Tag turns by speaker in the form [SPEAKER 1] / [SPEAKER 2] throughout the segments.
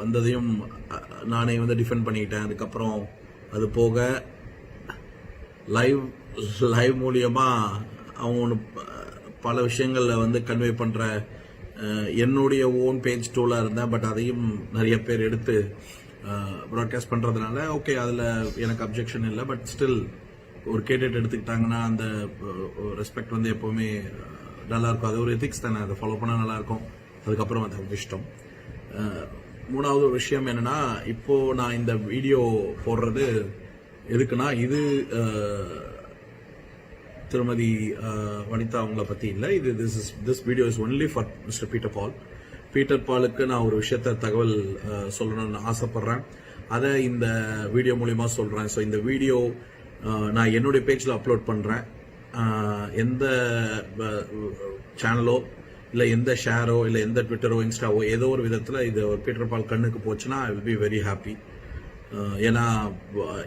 [SPEAKER 1] வந்ததையும் நானே வந்து டிஃபெண்ட் பண்ணிக்கிட்டேன். அதுக்கப்புறம் அது போக லைவ் லைவ் மூலியமாக அவங்க ஒன்று பல விஷயங்களில் வந்து கன்வே பண்ணுற என்னுடைய ஓன் பேஜ் டூலாக இருந்தேன். பட் அதையும் நிறைய பேர் எடுத்து ப்ராட்காஸ்ட் பண்ணுறதுனால ஓகே அதில் எனக்கு அப்ஜெக்ஷன் இல்லை. பட் ஸ்டில் ஒரு கேட்டுட்டு எடுத்துக்கிட்டாங்கன்னா அந்த ரெஸ்பெக்ட் வந்து எப்போவுமே நல்லாயிருக்கும் அது ஒரு எத்திக்ஸ் தானே. அதை ஃபாலோ பண்ணால் நல்லாயிருக்கும் அதுக்கப்புறம் அது அவங்க இஷ்டம். மூணாவது ஒரு விஷயம் என்னன்னா இப்போ நான் இந்த வீடியோ போடுறது எதுக்குன்னா இது திருமதி வனிதா அவங்கள பத்தி இல்லை. இது this is this video is only for mister Peter Paul Peter பாலுக்கு நான் ஒரு விஷயத்த தகவல் சொல்லணும்னு ஆசைப்படுறேன். அதை இந்த வீடியோ மூலியமா சொல்றேன். ஸோ இந்த வீடியோ நான் என்னுடைய பேஜில் அப்லோட் பண்றேன். எந்த சேனலோ இல்லை எந்த ஷேரோ இல்லை எந்த ட்விட்டரோ இன்ஸ்டாவோ ஏதோ ஒரு விதத்தில் இது பீட்டர் பால் கண்ணுக்கு போச்சுன்னா I will be very happy ஏன்னா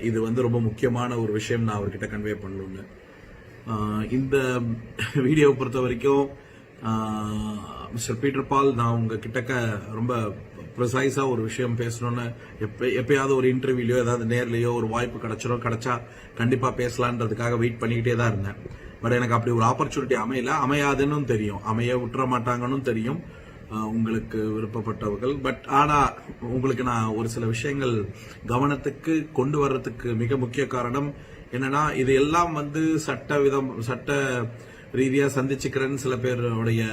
[SPEAKER 1] இது வந்து ரொம்ப முக்கியமான ஒரு விஷயம் நான் அவர்கிட்ட கன்வே பண்ணணும்னு. இந்த வீடியோவை பொறுத்த வரைக்கும் மிஸ்டர் பீட்டர் பால் நான் உங்கள் கிட்டக்க ரொம்ப ப்ரிசைஸாக ஒரு விஷயம் பேசணும்னு எப்போ எப்பயாவது ஒரு இன்டர்வியூலையோ ஏதாவது நேர்லையோ ஒரு வாய்ப்பு கிடச்சிரும் கிடைச்சா கண்டிப்பாக பேசலான்றதுக்காக வெயிட் பண்ணிக்கிட்டே தான் இருந்தேன். பட் எனக்கு அப்படி ஒரு ஆப்பர்ச்சுனிட்டி அமையல. அமையாதுன்னு தெரியும். அமைய விட்டுற மாட்டாங்கன்னு தெரியும். உங்களுக்கு விருப்பப்பட்டவர்கள். பட் ஆனா உங்களுக்கு நான் ஒரு சில விஷயங்கள் கவனத்துக்கு கொண்டு வர்றதுக்கு மிக முக்கிய காரணம் என்னன்னா இது எல்லாம் வந்து சட்ட விதம் சட்ட ரீதியா சந்திச்சுக்கிறேன்னு சில பேருடைய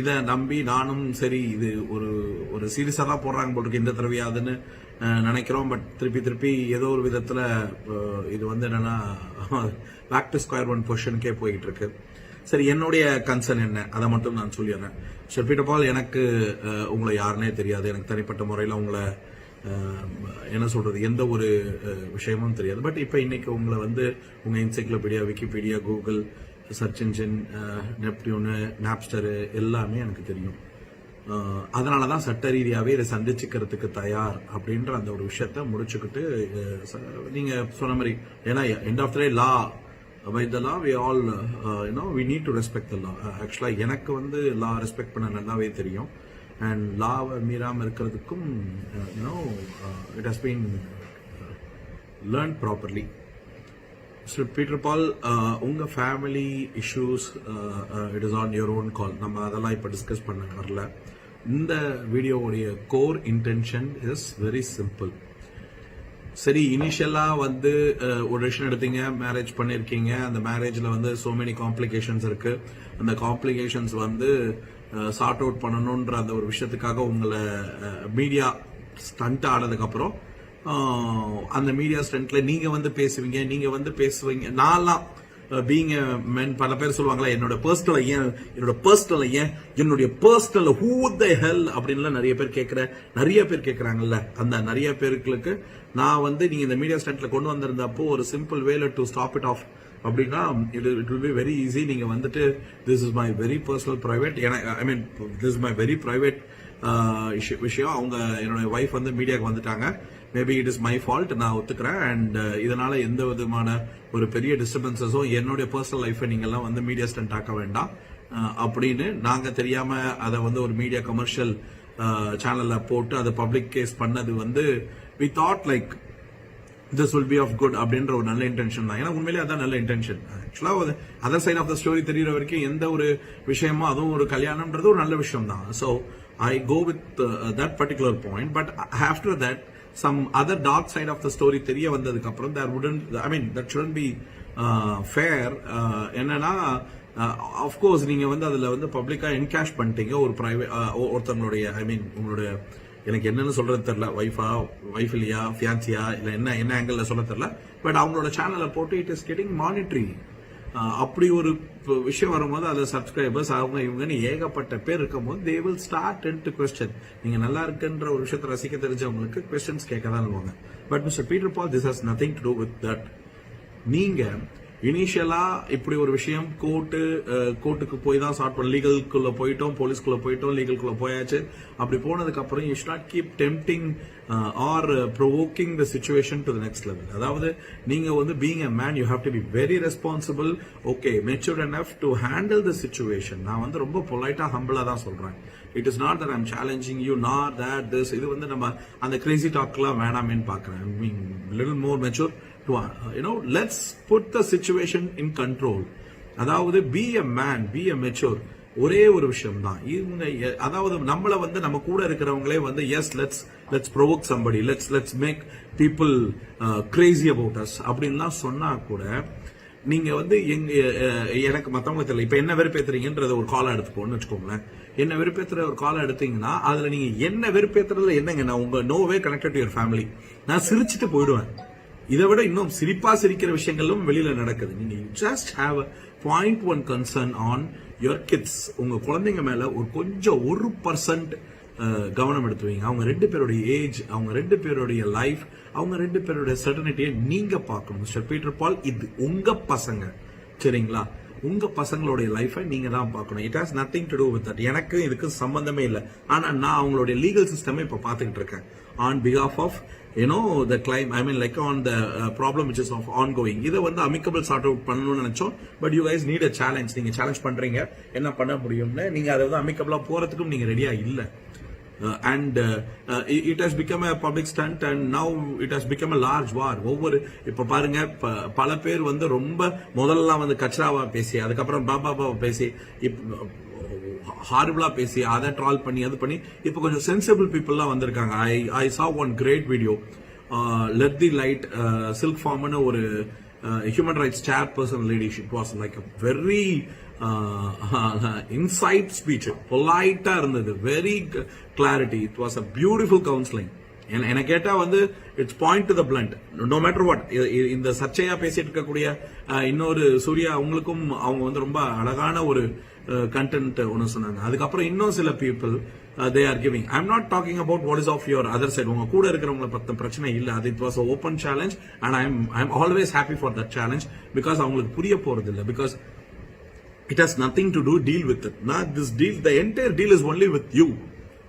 [SPEAKER 1] இதை நம்பி நானும் சரி இது ஒரு ஒரு சீரியஸா தான் போடுறாங்க போட்டிருக்கு இந்த தடவையாதுன்னு நினைக்கிறோம் பட் திருப்பி திருப்பி ஏதோ ஒரு விதத்தில் இது வந்து என்னன்னா பேக் டு ஸ்கொயர் ஒன் பொசிஷனுக்கே போயிட்டு இருக்கு சரி என்னுடைய கன்சர்ன் என்ன? அதை மட்டும் நான் சொல்லிடுறேன். சார் எனக்கு உங்களை யாருன்னே தெரியாது. எனக்கு தனிப்பட்ட முறையில் உங்களை என்ன சொல்றது எந்த ஒரு விஷயமும் தெரியாது. பட் இப்போ இன்னைக்கு உங்களை வந்து உங்கள் encyclopedia Wikipedia Google search engine Neptune Napster எல்லாமே எனக்கு தெரியும். அதனால தான் சட்ட ரீதியாகவே இதை சந்திச்சுக்கிறதுக்கு தயார் அப்படின்ற அந்த ஒரு விஷயத்த முடிச்சுக்கிட்டு நீங்கள் சொன்ன மாதிரி ஏன்னா end of the day law by the law we all you know we need to respect the law ஆக்சுவலாக எனக்கு வந்து லா ரெஸ்பெக்ட் பண்ண நல்லாவே தெரியும். அண்ட் லாவை மீறாமல் இருக்கிறதுக்கும் you know it has been learn properly mister Peter Paul உங்கள் family issues it is on your own call நம்ம அதெல்லாம் இப்போ டிஸ்கஸ் பண்ண வரல. இந்த வீடியோவுடைய core intention is very simple சரி இனிஷியலாக வந்து ஒரு டிசிஷன் எடுத்தீங்க மேரேஜ் பண்ணியிருக்கீங்க அந்த மேரேஜில் வந்து சோ மெனி காம்ப்ளிகேஷன்ஸ் இருக்கு. அந்த காம்ப்ளிகேஷன்ஸ் வந்து சார்ட் அவுட் பண்ணணுன்ற அந்த ஒரு விஷயத்துக்காக உங்களை மீடியா ஸ்டண்ட் ஆனதுக்கப்புறம் அந்த மீடியா ஸ்டண்ட்ல நீங்கள் வந்து பேசுவீங்க நீங்கள் வந்து பேசுவீங்க நான்லாம் பீங் மென் பல பேர் சொல்லுவாங்களா என்னோட பர்சனல் ஏன் என்னோட பர்சனல் ஏன் என்னுடைய பர்சனல் ஹூ த ஹெல் அப்படின்லாம் நிறைய பேர் கேட்குற நிறைய பேர் கேட்குறாங்கல்ல. அந்த நிறைய பேருக்கு நான் வந்து நீங்கள் இந்த மீடியா ஸ்டண்ட்ல கொண்டு வந்திருந்தப்போ ஒரு சிம்பிள் வேல டு ஸ்டாப் இட் ஆஃப் அப்படின்னா it it will be very easy நீங்கள் வந்துட்டு this is my very personal private I mean this is my very private விஷயம் அவங்க என்னுடைய ஒய்ஃப் வந்து மீடியாவுக்கு வந்துட்டாங்க. Maybe it is my fault நான் ஒத்துக்கிறேன். அண்ட் uh, இதனால எந்த விதமான ஒரு பெரிய டிஸ்டர்பன்சஸும் என்னுடைய பர்சனல் லைஃபை நீங்க எல்லாம் வந்து மீடியா ஸ்டண்ட் ஆக்க வேண்டாம். அப்படின்னு நாங்க தெரியாம அதை வந்து ஒரு மீடியா கமர்ஷியல் சேனல்ல போட்டு அதை பப்ளிக் கேஸ் பண்ணது வந்து we thought like this will be of good அப்படின்ற ஒரு நல்ல இன்டென்ஷன் தான். ஏன்னா உண்மையிலேயே அதான் நல்ல இன்டென்ஷன் ஆக்சுவலாக other side of the story தெரியுற வரைக்கும் எந்த ஒரு விஷயமோ அதுவும் ஒரு கல்யாணம்ன்றது ஒரு நல்ல விஷயம் தான் so I go with that particular point but after that some other dark side of the story தெரிய வந்ததுக்கு அப்புறம் தேர் உடன் I mean that should be fair என்னன்னா uh, அஃப்கோர்ஸ் நீங்க வந்து அதுல வந்து பப்ளிக்கா என்கேஷ் பண்ணிட்டீங்க. ஒரு பிரைவேட் ஒருத்தவங்களுடைய ஐ மீன் உங்களுடைய எனக்கு என்னன்னு சொல்றது தெரியல. ஒய்ஃபா ஒய்ஃப் இல்லையா ஃபியான்சியா இல்ல என்ன என்ன ஆங்கிள் சொல்ல தெரியல. பட் அவங்களோட சேனலை போட்டு இட் இஸ் கெட்டிங் மானிட்டரி அப்படி ஒரு விஷயம் வரும்போது அதில் சப்ஸ்கிரைபர்ஸ் அவங்க இவங்கன்னு ஏகப்பட்ட பேர் இருக்கும்போது they will start to question நீங்கள் நல்லா இருக்குன்ற ஒரு விஷயத்தை ரசிக்க தெரிஞ்சவங்களுக்கு கொஸ்டின்ஸ் கேட்க தான் வருவாங்க. But mister Peter Paul this has nothing to do with that நீங்கள் இனிஷியலா இப்படி ஒரு விஷயம் கோர்ட்டு கோர்ட்டுக்கு போய் தான் ஸ்டார்ட் பண்ண லீகல்குள்ள போயிட்டோம் போலீஸ்குள்ள போயிட்டோம் லீகல்குள்ள போயாச்சு. அப்படி போனதுக்கு அப்புறம் you not keep tempting or provoking the situation to the next level அதாவது நீங்க வந்து being a man you have to be very responsible okay mature enough to handle the situation நான் வந்து ரொம்ப பொலைட்டா ஹம்பிளா தான் சொல்றேன். It is not that I'm challenging you not that this இது வந்து நம்ம அந்த கிரேசி டாக்லாம் வேணாமேன்னு பாக்குறேன் I mean little more mature to you know let's put the situation in control அதாவது be a man be a mature ஒரே ஒரு விஷயம் தான் இவங்க எ- அதாவது நம்மள வந்து நம்ம கூட இருக்கிறவங்களே வந்து yes let's let's provoke somebody let's let's make people crazy about us அப்படின்லாம் சொன்னா கூட நீங்க வந்து எங்க எனக்கு மத்தவங்க தெரியல. இப்ப என்ன வெறுப்பேத்துறீங்கன்றத ஒரு காலை எடுத்துக்கோன்னு வச்சுக்கோங்களேன். என்ன வெறுப்பேத்துற ஒரு காலை எடுத்தீங்கன்னா அதுல நீங்க என்ன வெறுப்பேத்துறதுல என்னங்க? நான் உங்க no way connected to your family நான் சிரிச்சிட்டு போயிடுவேன். இதை விட இன்னும் சிரிப்பா சிரிக்கிற விஷயங்களும் வெளியில நடக்குது. நீங்க just have point one concern on your kids உங்க குழந்தைங்க மேல ஒரு கொஞ்சம் ஒரு பர்சன்ட் கவனம் எடுத்து வைங்க. அவங்க ரெண்டு பேருடைய ஏஜ் அவங்க ரெண்டு பேருடைய லைஃப் அவங்க ரெண்டு பேருடைய சர்டனிட்டியை நீங்க பார்க்கணும். மிஸ்டர் பீட்டர் பால் இது உங்க பசங்க. சரிங்களா? உங்க பசங்களுடைய லைஃபை நீங்க தான் பார்க்கணும். It has nothing to do with that எனக்கு இதுக்கு சம்பந்தமே இல்லை. ஆனா நான் அவங்களுடைய லீகல் சிஸ்டமே இப்ப பாத்துக்கிட்டு இருக்கேன். On because of of you know the claim I mean like on the problem which is of on going இதை வந்து அமிக்கபிள் சார்ட் அவுட் பண்ணணும்னு நினைச்சோம். But you guys need a challenge நீங்க சேலஞ்ச் பண்றீங்க. என்ன பண்ண முடியும்னு நீங்க அதை வந்து அமிக்கபிளா போறதுக்கும் நீங்க ரெடியா இல்லை. And it has become a public stunt and now it has become a large war ஒவ்வொரு இப்ப பாருங்க ப- பல பேர் வந்து ரொம்ப முதல்லாம் வந்து கச்சராவா பேசி அதுக்கப்புறம் பாபா பாபா பேசி இப் ஹாரிபிளா பேசி அதை ட்ரால் பண்ணி அது பண்ணி இப்போ கொஞ்சம் சென்சிபிள் பீப்புள்லாம் வந்திருக்காங்க. I I saw one great video let the light silk ஃபார்ம்னு ஒரு human rights chair person lady it was like very insight speech பொலைட்டா இருந்தது. Very clarity it was a beautiful counselling என்னை கேட்டால் வந்து it's point to the blunt no matter what இந்த சர்ச்சையா பேசிட்டு இருக்கக்கூடிய இன்னொரு சூர்யா அவங்களுக்கும் அவங்க வந்து ரொம்ப அழகான ஒரு கண்டென்ட் ஒன்று சொன்னாங்க. அதுக்கப்புறம் இன்னும் சில people they are giving I am not talking about what is of your other side உங்க கூட இருக்கிறவங்களை பத்த பிரச்சனை இல்ல. அது it was open challenge and I am I am always happy for that challenge because அவங்களுக்கு புரிய போறது இல்லை because it has nothing to do deal with it not this deal the entire deal is only with you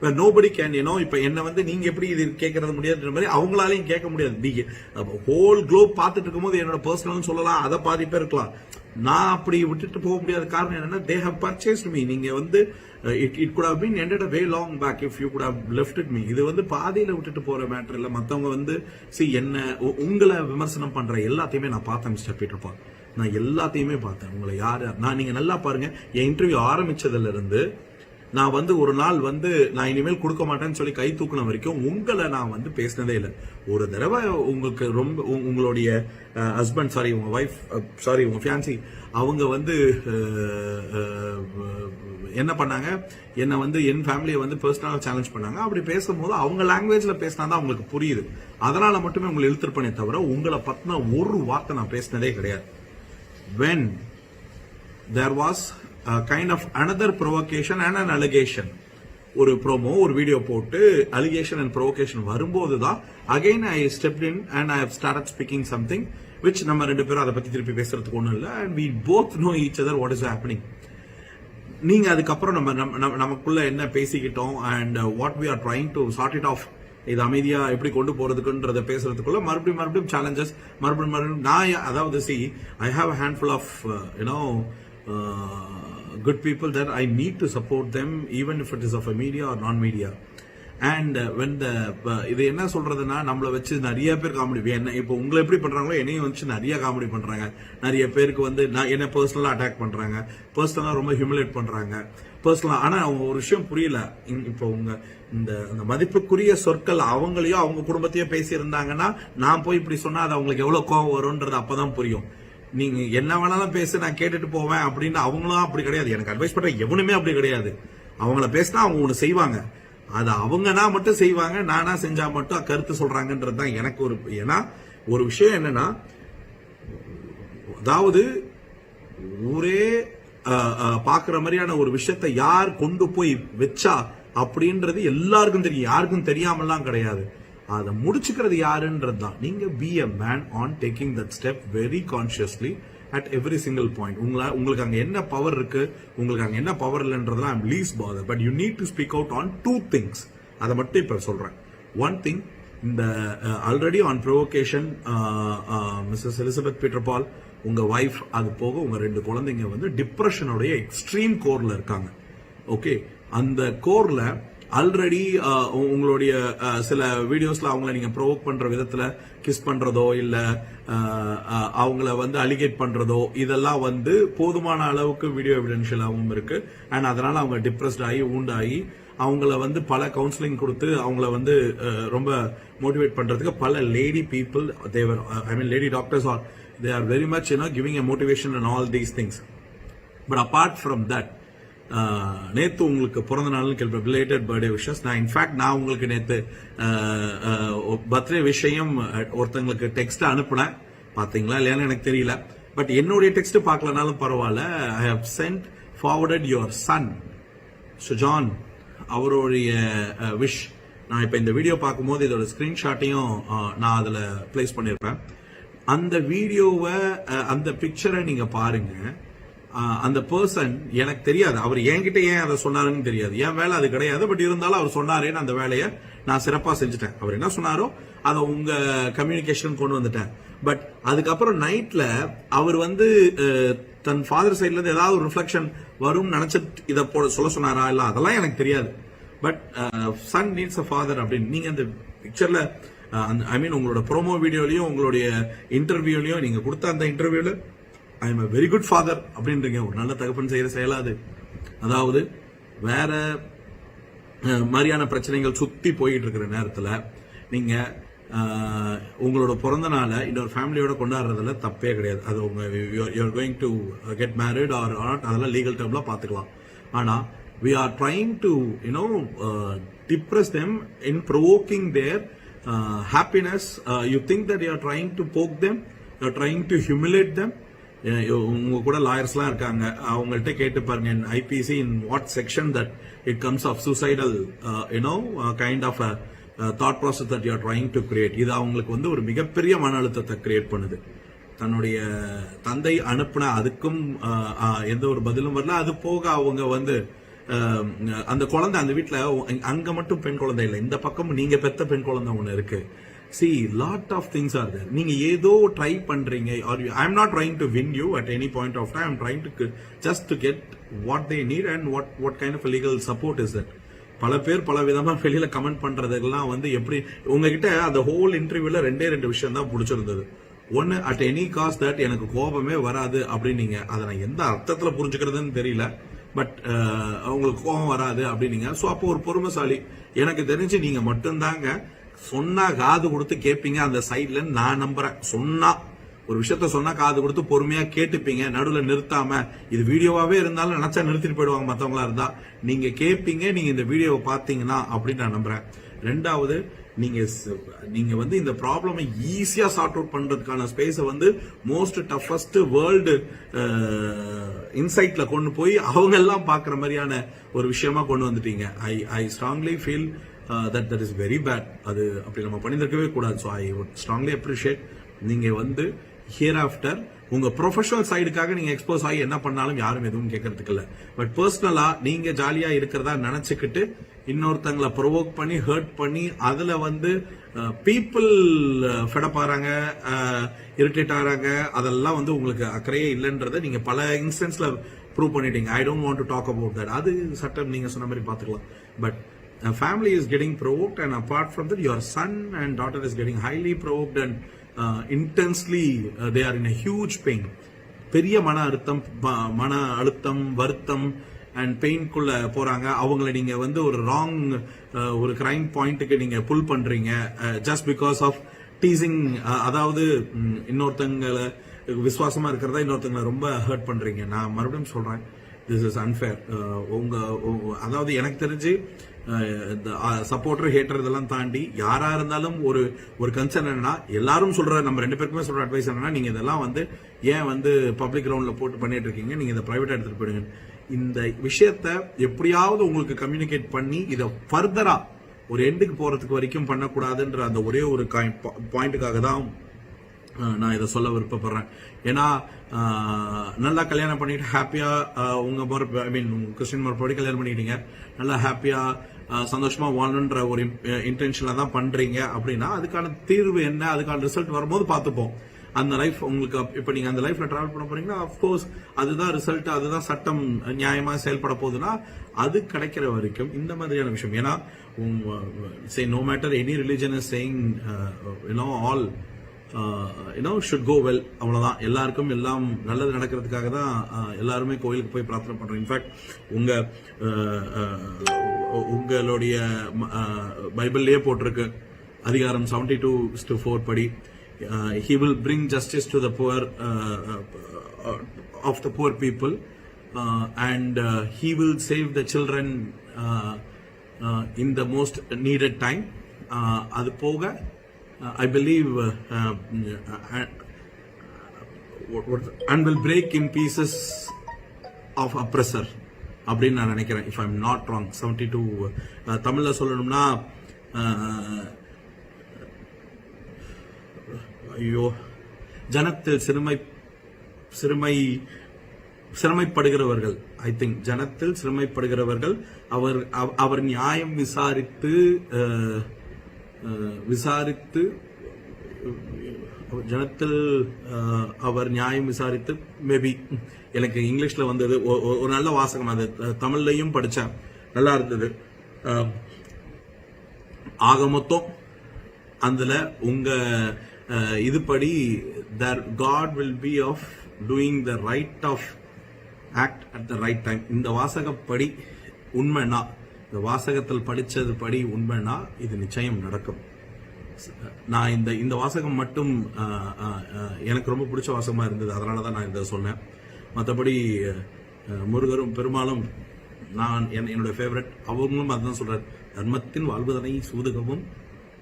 [SPEAKER 1] nobody can know you இப்ப என்ன வந்து நீங்க எப்படி இது கேட்கறது முடியாதுன்ற மாதிரி அவங்களாலையும் கேட்க முடியாது. நீங்க ஹோல் குளோப் பார்த்துட்டு இருக்கும்போது என்னோட பர்சனல் சொல்லலாம் அதை பாதி பேர் இருக்கலாம். நான் அப்படி விட்டுட்டு போக முடியாத காரணம் என்னன்னா தே ஹவ் பர்ச்சேஸ் மீ நீங்க வந்து it it could have been ended a way long back if you could have left it இது வந்து பாதையில விட்டுட்டு போற மேட்டர் இல்ல. மத்தவங்க வந்து சி என்ன உங்களை விமர்சனம் பண்ற எல்லாத்தையுமே நான் பார்த்தேன் மிஸ்டர் பீட்டர் பால் நான் எல்லாத்தையுமே பார்த்தேன். உங்களை யார் நான் நீங்க நல்லா பாருங்க. என் இன்டர்வியூ ஆரம்பிச்சதுல இருந்து நான் வந்து ஒரு நாள் வந்து நான் இனிமேல் கொடுக்க மாட்டேன்னு சொல்லி கை தூக்குன வரைக்கும் உங்களை நான் வந்து பேசினதே இல்லை. ஒரு தடவை உங்களுக்கு ரொம்ப உ- உங்களுடைய ஹஸ்பண்ட் சாரி உங்க ஒய்ஃப் சாரி உங்க ஃபியான்சி அவங்க வந்து என்ன பண்ணாங்க? என்னை வந்து என் ஃபேமிலியை வந்து பர்சனலாக சேலஞ்ச் பண்ணாங்க. அப்படி பேசும்போது அவங்க லாங்குவேஜில் பேசினா தான் அவங்களுக்கு புரியுது. அதனால மட்டுமே உங்களை இழுத்துருப்பனே தவிர உங்களை பற்றின ஒரு வார்த்தை நான் பேசினதே கிடையாது. When there was kind of another another and an allegation ஒரு ப்ரோமோ ஒரு வீடியோ போட்டு அலிகேஷன் அண்ட் ப்ரொவோகேஷன் வரும்போது தான் again I step in and I start speaking something which நம்ம ரெண்டு பேரும் அதை பத்தி திருப்பி பேசுறதுக்கு ஒன்றும் இல்லை and we both know each other what is happening நீங்க அதுக்கப்புறம் நம்ம நம்ம- நம்ம- நமக்குள்ள என்ன பேசிக்கிட்டோம் and what we are trying to sort it off இது அமைதியா எப்படி கொண்டு போறதுக்குன்றத பேசுறதுக்குள்ள மறுபடியும் மறுபடியும் சேலஞ்சஸ் மறுபடியும் மறுபடியும் நான் அதாவது see I have a handful of you know Uh, good people that I need to support them even if it is of a media or non media and when the இது என்ன சொல்றதுன்னா நம்மளை வச்சு நிறைய பேர் காமெடி என்ன இப்போ உங்களை எப்படி பண்றாங்களோ என்னையும் வச்சு நிறைய காமெடி பண்றாங்க. நிறைய பேருக்கு வந்து நான் என்ன பர்சனலாக அட்டாக் பண்றாங்க. பர்சனலாக ரொம்ப ஹியூமிலேட் பண்றாங்க. பர்சனலாக ஆனால் அவங்க ஒரு விஷயம் புரியல. இப்போ உங்க இந்த அந்த மதிப்புக்குரிய சொற்கள் அவங்களையோ அவங்க குடும்பத்தையோ பேசி இருந்தாங்கன்னா நான் போய் இப்படி சொன்னால் அது அவங்களுக்கு எவ்வளோ கோவம் வரும்ன்றது அப்போதான் புரியும். நீங்க என்ன வேணாலும் பேச நான் கேட்டுட்டு போவேன் அப்படின்னு அவங்களும் அப்படி கிடையாது. எனக்கு அட்வைஸ் பண்ற எவனுமே அப்படி கிடையாது. அவங்கள பேசினா அவங்க ஒண்ணு செய்வாங்க. அது அவங்கன்னா மட்டும் செய்வாங்க நானா செஞ்சா மட்டும் கருத்து சொல்றாங்கன்றது தான் எனக்கு ஒரு ஏன்னா ஒரு விஷயம் என்னன்னா அதாவது ஊரே பாக்குற மாதிரியான ஒரு விஷயத்தை யார் கொண்டு போய் வச்சா அப்படின்றது எல்லாருக்கும் தெரியும். யாருக்கும் தெரியாமலாம் கிடையாது. அதை முடிச்சுக்கிறது யாருன்றது தான் நீங்கள் be a man on taking that step very consciously at every single point உங்களை உங்களுக்கு அங்கே என்ன பவர் இருக்கு உங்களுக்கு அங்கே என்ன power இல்லைன்றதுலாம் I'm less bother but you need to speak out on two things அதை மட்டும் இப்போ சொல்கிறேன் ஒன் திங் இந்த already on provocation Mrs Elizabeth Peter Paul wife அது போக உங்கள் ரெண்டு குழந்தைங்க வந்து டிப்ரெஷனுடைய எக்ஸ்ட்ரீம் கோரில் இருக்காங்க. ஓகே அந்த கோரில் ஆல்ரெடி uh, உங்களுடைய uh, சில வீடியோஸ்ல அவங்கள நீங்க ப்ரொவோக் பண்ற விதத்துல கிஸ் பண்றதோ இல்ல uh, அவங்கள வந்து அலிகேட் பண்றதோ இதெல்லாம் வந்து போதுமான அளவுக்கு வீடியோ எவிடென்ஷியலாகவும் இருக்கு. அண்ட் அதனால அவங்க டிப்ரெஸ்ட் ஆகி ஊண்டாகி அவங்கள வந்து பல கவுன்சிலிங் கொடுத்து அவங்கள வந்து ரொம்ப மோட்டிவேட் பண்றதுக்கு பல lady people Thevar I mean lady doctors are they are very much you know giving a motivation and all these things but apart from that நேத்து உங்களுக்கு பிறந்த நாள்னு கேள்வி ரிலேட்டட் பர்த்டே விஷஸ் நான் இன்ஃபேக்ட் நான் உங்களுக்கு நேத்து பர்த்டே விஷயம் ஒருத்தங்களுக்கு டெக்ஸ்ட் அனுப்புனேன். பாத்தீங்களா? இல்லையான்னு எனக்கு தெரியல. பட் என்னுடைய டெக்ஸ்ட் பார்க்கலனாலும் பரவாயில்ல. I have sent forwarded your son Sujan அவருடைய விஷ் நான் இப்போ இந்த வீடியோ பார்க்கும்போது இதோட ஸ்கிரீன்ஷாட்டையும் நான் அதில் பிளேஸ் பண்ணியிருப்பேன் அந்த வீடியோவை அந்த பிக்சரை நீங்கள் பாருங்கள் அந்த பர்சன் எனக்கு தெரியாது. அவர் என்கிட்ட ஏன் அதை சொன்னாருன்னு தெரியாது. என் வேலை அது கிடையாது. பட் இருந்தாலும் அவர் சொன்னாரேன்னு அந்த வேலையை நான் சிறப்பா செஞ்சுட்டேன். அவர் என்ன சொன்னாரோ அதை உங்க கம்யூனிகேஷன் கொண்டு வந்துட்டேன். பட் அதுக்கப்புறம் நைட்ல அவர் வந்து தன் ஃபாதர் சைட்ல இருந்து ஏதாவது ஒரு ரிஃப்ளெக்ஷன் வரும்னு நினைச்சு இதை போட சொல்ல சொன்னாரா இல்ல அதெல்லாம் எனக்கு தெரியாது. But son needs a father அப்படின்னு. நீங்க அந்த பிக்சர்ல ஐ மீன் உங்களோட ப்ரோமோ வீடியோலையும் உங்களுடைய இன்டர்வியூலையும் நீங்க கொடுத்த அந்த இன்டர்வியூல I am very good father அப்படின்றீங்க. ஒரு நல்ல தகப்பன் செய்கிற செயலாது அதாவது வேற மாதிரியான பிரச்சனைகள் சுற்றி போயிட்டு இருக்கிற நேரத்தில் நீங்கள் உங்களோட பிறந்த நாளை இன்னொரு ஃபேமிலியோட கொண்டாடுறதுல தப்பே கிடையாது. அது உங்க you're going to get married or not அதெல்லாம் லீகல் டேர்ம்ல பார்த்துக்கலாம் ஆனால் we are trying to you know depress them in provoking their happiness you think that you are trying to poke them you are trying to humiliate them உங்க கூட லாயர்ஸ்லாம் இருக்காங்க. அவங்கள்ட்ட கேட்டு பாருங்க. IPC in what section that it comes of suicidal you know kind of thought process that you're trying to create இது அவங்களுக்கு வந்து ஒரு மிகப்பெரிய மன அழுத்தத்தை கிரியேட் பண்ணுது. தன்னுடைய தந்தை அனுப்புன அதுக்கும் uh, uh, எந்த ஒரு பதிலும் வரல. அது போக அவங்க வந்து um, அந்த குழந்தை அந்த வீட்டில் அங்கே மட்டும் பெண் குழந்தை இல்லை. இந்த பக்கம் நீங்கள் பெத்த பெண் குழந்தை ஒன்று இருக்குது see lot of things are there நீங்கள் ஏதோ ட்ரை பண்ணுறீங்க or I am not trying to win you at any point of time I'm trying to just to get what they need and what what kind of legal support is that பல பேர் பல விதமாக வெளியில் comment பண்ணுறதுக்கெல்லாம் வந்து எப்படி உங்ககிட்ட அந்த whole இன்டர்வியூவில் ரெண்டே ரெண்டு விஷயம் தான் பிடிச்சிருந்தது. ஒன்று அட் எனி காஸ்ட் தட் எனக்கு கோபமே வராது அப்படின்னீங்க. அதை நான் எந்த அர்த்தத்தில் புரிஞ்சுக்கிறதுன்னு தெரியல. பட் உங்களுக்கு uh, கோபம் வராது அப்படின்னீங்க. ஸோ அப்போ ஒரு பொறுமைசாலி எனக்கு தெரிஞ்சு நீங்கள் மட்டும்தாங்க. சொன்னா காது கொடுத்து கேட்பீங்க அந்த சைட்ல நான் நம்புறேன். சொன்னா ஒரு விஷயத்த சொன்னா காது கொடுத்து பொறுமையா கேட்டுப்பீங்க நடுவில் நிறுத்தாம. இது வீடியோவாவே இருந்தாலும் நினைச்சா நிறுத்திட்டு போயிடுவாங்க மற்றவங்களா இருந்தா. நீங்க கேட்பீங்க நீங்க இந்த வீடியோவை பாத்தீங்கன்னா அப்படின்னு நான் நம்புறேன். ரெண்டாவது நீங்க நீங்க வந்து இந்த ப்ராப்ளமை ஈஸியா சார்ட் அவுட் பண்றதுக்கான ஸ்பேஸை வந்து மோஸ்ட் டஃபஸ்ட் வேர்ல்டு இன்சைட்ல கொண்டு போய் அவங்க எல்லாம் பாக்குற மாதிரியான ஒரு விஷயமா கொண்டு வந்துட்டீங்க. I I strongly feel that that is very bad அது அப்படி நம்ம பண்ணியிருக்கவே கூடாது. So I would strongly appreciate நீங்கள் வந்து ஹியர் ஆஃப்டர் உங்க ப்ரொஃபஷனல் சைடுக்காக நீங்க எக்ஸ்போஸ் ஆகி என்ன பண்ணாலும் யாரும் எதுவும் கேட்கறதுக்கு இல்ல பட் பர்சனலா நீங்க ஜாலியா இருக்கிறதா நினைச்சுக்கிட்டு இன்னொருத்தங்களை ப்ரொவோக் பண்ணி ஹர்ட் பண்ணி அதுல வந்து uh, பீப்புள் ஃபெடப் uh, ஆறாங்க uh, இரிட்டேட் ஆறாங்க அதெல்லாம் வந்து உங்களுக்கு அக்கறையே இல்லைன்றதை நீங்க பல இன்ஸ்டன்ஸ்ல ப்ரூவ் பண்ணிட்டீங்க. I don't want to talk about that அது சட்டம் நீங்க சொன்ன மாதிரி பாத்துக்கலாம் பட் family is getting provoked and apart from that your son and daughter is getting highly provoked and uh, intensely uh, they are in a huge pain. பெரிய மன அழுத்தம் மன அழுத்தம் வருத்தம் அண்ட் பெயின்குள்ள போறாங்க. அவங்கள நீங்க வந்து ஒரு ராங் uh, ஒரு கிரைம் பாயிண்ட்டுக்கு நீங்க புல் பண்றீங்க. ஜஸ்ட் பிகாஸ் ஆஃப் டீசிங் அதாவது இன்னொருத்தங்களை விசுவாசமா இருக்கிறதா இன்னொருத்தங்களை ரொம்ப ஹர்ட் பண்றீங்க. நான் மறுபடியும் சொல்றேன். திஸ் இஸ் அன்ஃபேர் உங்க அதாவது எனக்கு தெரிஞ்சு சப்போர்ட்டர் ஹேட்டர் இதெல்லாம் தாண்டி யாரா இருந்தாலும் ஒரு ஒரு கன்சர்ன் என்னன்னா எல்லாரும் சொல்ற நம்ம ரெண்டு பேருக்குமே சொல்ற அட்வைஸ் என்னன்னா நீங்க இதெல்லாம் வந்து ஏன் வந்து பப்ளிக் கிரவுண்ட்ல போட்டு பண்ணிட்டு இருக்கீங்க? நீங்க இதை பிரைவேட்டா எடுத்துட்டு போயிடுங்க. இந்த விஷயத்த எப்படியாவது உங்களுக்கு கம்யூனிகேட் பண்ணி இதை ஃபர்தரா ஒரு எண்டுக்கு போறதுக்கு வரைக்கும் பண்ணக்கூடாதுன்ற அந்த ஒரே ஒரு பாயிண்ட்டுக்காக தான் நான் இதை சொல்ல விருப்பப்படுறேன். ஏன்னா நல்லா கல்யாணம் பண்ணிட்டு ஹாப்பியா உங்க மறு ஐ மீன் கிறிஸ்டின் மறுபடி கல்யாணம் பண்ணிக்கிட்டீங்க. நல்லா ஹாப்பியா சந்தோஷமா வாழணுன்ற ஒரு இன்டென்ஷன்ல தான் பண்றீங்க அப்படின்னா அதுக்கான தீர்வு என்ன? அதுக்கான ரிசல்ட் வரும்போது பார்த்துப்போம். அந்த லைஃப் உங்களுக்கு இப்போ இப்ப நீங்க அந்த லைஃப்ல டிராவல் பண்ண போறீங்கன்னா அஃப்கோர்ஸ் அதுதான் ரிசல்ட் அதுதான் சட்டம் நியாயமா செயல்பட போகுதுன்னா அது கிடைக்கிற வரைக்கும் இந்த மாதிரியான விஷயம். ஏன்னா say no matter any religion is saying you know all you know should go well அவ்வளோதான் எல்லாருக்கும் எல்லாம் நல்லது நடக்கிறதுக்காக தான் எல்லாருமே கோயிலுக்கு போய் பிரார்த்தனை பண்ணுறோம் இன்ஃபேக்ட் உங்கள் உங்களுடைய பைபிள்லேயே போட்டிருக்கு. அதிகாரம் செவன்டி டூ டு ஃபோர் படி he will bring justice to the poor of the poor people and he will save the children in the most needed time அது போக I believe and will break in pieces of oppressor அப்படின்னு நான் நினைக்கிறேன். If I'm not wrong seventy two தமிழில் சொல்லணும்னா uh, ஐயோ ஜனத்தில் சிறுமை சிறுமை சிரமைப்படுகிறவர்கள் ஐ திங்க் ஜனத்தில் சிரமைப்படுகிறவர்கள் அவர் அவர் நியாயம் விசாரித்து uh, விசாரித்து ஜனத்தில் அவர் நியாயம் விசாரித்து மேபி எனக்கு இங்கிலீஷில் வந்தது ஒ- ஒரு நல்ல வாசகம் அது. தமிழ்லையும் படித்தேன். நல்லா இருந்தது. ஆக மொத்தம் அதில் உங்கள் இதுபடி தர் God will be of doing the right of act at the right time இந்த வாசகப்படி உண்மைன்னா இந்த வாசகத்தில் படித்தது படி உண்மைனா இது நிச்சயம் நடக்கும். நான் இந்த இந்த வாசகம் மட்டும் எனக்கு ரொம்ப பிடிச்ச வாசகமாக இருந்தது. அதனால தான் நான் இதை சொன்னேன். மற்றபடி முருகரும் பெருமாளும் நான் என் என்னோட ஃபேவரட் அவங்களும் அதுதான் சொல்கிறார் தர்மத்தின் வாழ்வதனை சூதுகவும்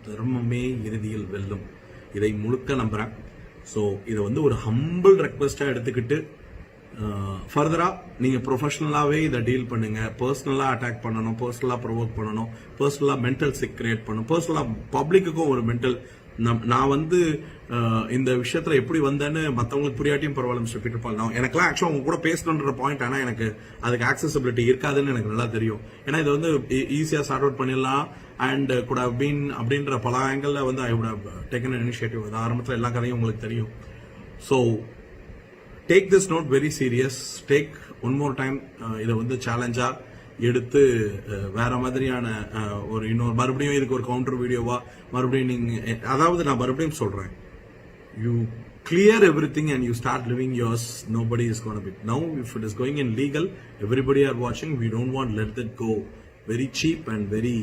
[SPEAKER 1] தர்மமே இறுதியில் வெல்லும். இதை முழுக்க நம்புகிறேன் ஸோ இதை வந்து ஒரு ஹம்பிள் ரெக்வஸ்டா எடுத்துக்கிட்டு ஃபர்தராக நீங்கள் ப்ரொஃபஷ்னலாகவே இதை டீல் பண்ணுங்கள் பர்சனலாக அட்டாக் பண்ணணும் பர்சனலாக ப்ரொவோக் பண்ணணும் பர்சனலாக மென்டல் சிக் கிரியேட் பண்ணணும். பர்சனலாக பப்ளிக்குக்கும் ஒரு மென்டல் நம் நான் வந்து இந்த விஷயத்தில் எப்படி வந்தேன்னு மற்றவங்களுக்கு புரியாட்டியும் பரவாயில்ல மிஸ்டர் பீட்டர் பால் நான் எனக்குலாம் ஆக்சுவலாக உங்க கூட பேசணுன்ற பாயிண்ட் ஆனால் எனக்கு அதுக்கு ஆக்சசபிலிட்டி இருக்காதுன்னு எனக்கு நல்லா தெரியும். ஏன்னா இதை வந்து ஈஸியாக சார்ட் அவுட் பண்ணிடலாம். அண்ட் குட் ஹவ் பீன் அப்படின்ற பல ஆங்கிளில் வந்து ஐ வுட் டேக்கன் இனிஷியேட்டிவ் அது ஆரம்பத்தில் எல்லா கதையும் உங்களுக்கு தெரியும். So take this note very serious take one more time இதை வந்து சேலஞ்சா எடுத்து uh, வேற மாதிரியான uh, ஒரு இன்னொரு மறுபடியும் இதுக்கு ஒரு கவுண்டர் வீடியோவா மறுபடியும் நீங்க அதாவது நான் மறுபடியும் சொல்றேன். You clear everything and you start living nobody nobody is gone now if if it is going in legal everybody are வாட்சிங் we don't want let that go very cheap and very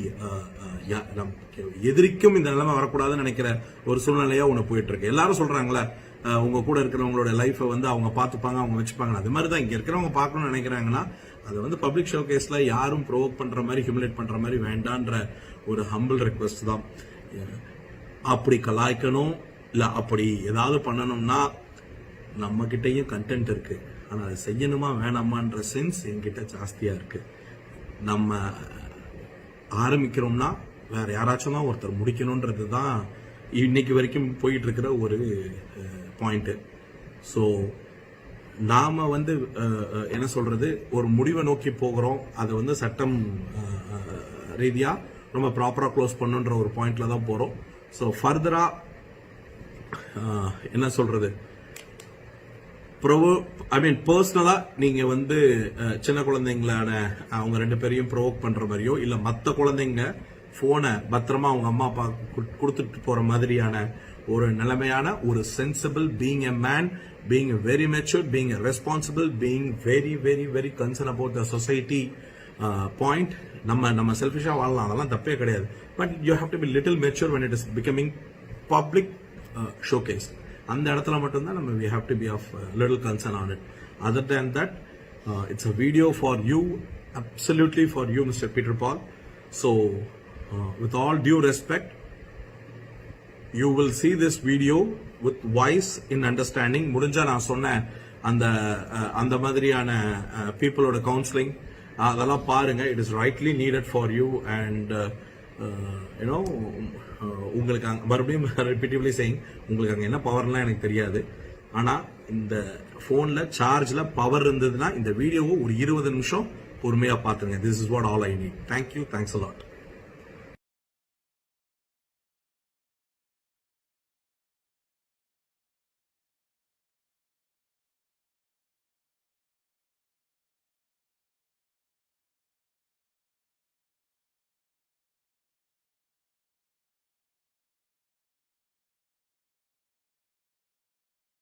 [SPEAKER 1] எதிரிக்கும் இந்த நிலைமை வரக்கூடாதுன்னு நினைக்கிற ஒரு சூழ்நிலையா ஒன்று போயிட்டு இருக்கு. எல்லாரும் சொல்றாங்களே அஹ், உங்க கூட இருக்கிறவங்களோட லைஃபை வந்து அவங்க பார்த்துப்பாங்க அவங்க வச்சுப்பாங்க. அது மாதிரி தான் இங்க இருக்கிறவங்க பார்க்கணும்னு நினைக்கிறாங்கன்னா அது வந்து பப்ளிக் ஷோ கேஸ்ல யாரும் ப்ரொவோக் பண்ற மாதிரி ஹியூமிலேட் பண்ற மாதிரி வேண்டான்ற ஒரு ஹம்பிள் ரெக்வஸ்ட் தான். அப்படி கலாய்க்கணும் இல்ல அப்படி ஏதாவது பண்ணணும்னா நம்ம கிட்டயும் கண்டென்ட் இருக்கு. ஆனா அதை செய்யணுமா வேணாமான்ற சென்ஸ் என்கிட்ட ஜாஸ்தியா இருக்கு. நம்ம ஆரம்பிக்கிறோம்னா வேற யாராச்சும் தான் ஒருத்தர் முடிக்கணும்ன்றது தான் இன்னைக்கு வரைக்கும் போயிட்டு இருக்கிற ஒரு பாயிண்ட்டு ஸோ நாம் வந்து என்ன சொல்றது ஒரு முடிவை நோக்கி போகிறோம். அதை வந்து சட்டம் ரீதியாக ரொம்ப ப்ராப்பராக க்ளோஸ் பண்ணுன்ற ஒரு பாயிண்ட்ல தான் போகிறோம் ஸோ ஃபர்தராக என்ன சொல்றது ப்ரொவோ ஐ மீன் பர்சனலாக நீங்கள் வந்து சின்ன குழந்தைங்களான அவங்க ரெண்டு பேரையும் ப்ரோவோக் பண்ணுற மாதிரியோ இல்லை மற்ற குழந்தைங்க ஃபோனை பத்திரமா அவங்க அம்மா அப்பா கொடுத்துட்டு போற மாதிரியான ஒரு நிலைமையான ஒரு sensible being a man being very mature being responsible being very very very concern about the society point நம்ம நம்ம செல்ஃபிஷாக வாழலாம். அதெல்லாம் தப்பே கிடையாது. But you have to be little mature when it is becoming public showcase அந்த இடத்துல மட்டும்தான் நம்ம we have to be of little concern on it other than that it's a video for you absolutely for you mister Peter Paul so with all due respect you will see this video with wise in understanding. முடிஞ்சா நான் சொன்னேன் அந்த அந்த மாதிரியான பீப்புளோட counselling அதெல்லாம் பாருங்க. It is rightly needed for you and you know உங்களுக்கு அங்கே மறுபடியும் ரிப்பீட்டிவ்லி சேயிங் உங்களுக்கு அங்கே என்ன பவர்லாம் எனக்கு தெரியாது. ஆனால் இந்த ஃபோனில் சார்ஜில் பவர் இருந்ததுன்னா இந்த வீடியோவை ஒரு இருபது நிமிஷம் பொறுமையாக பார்த்துருங்க. This is what all I need thank you thanks a lot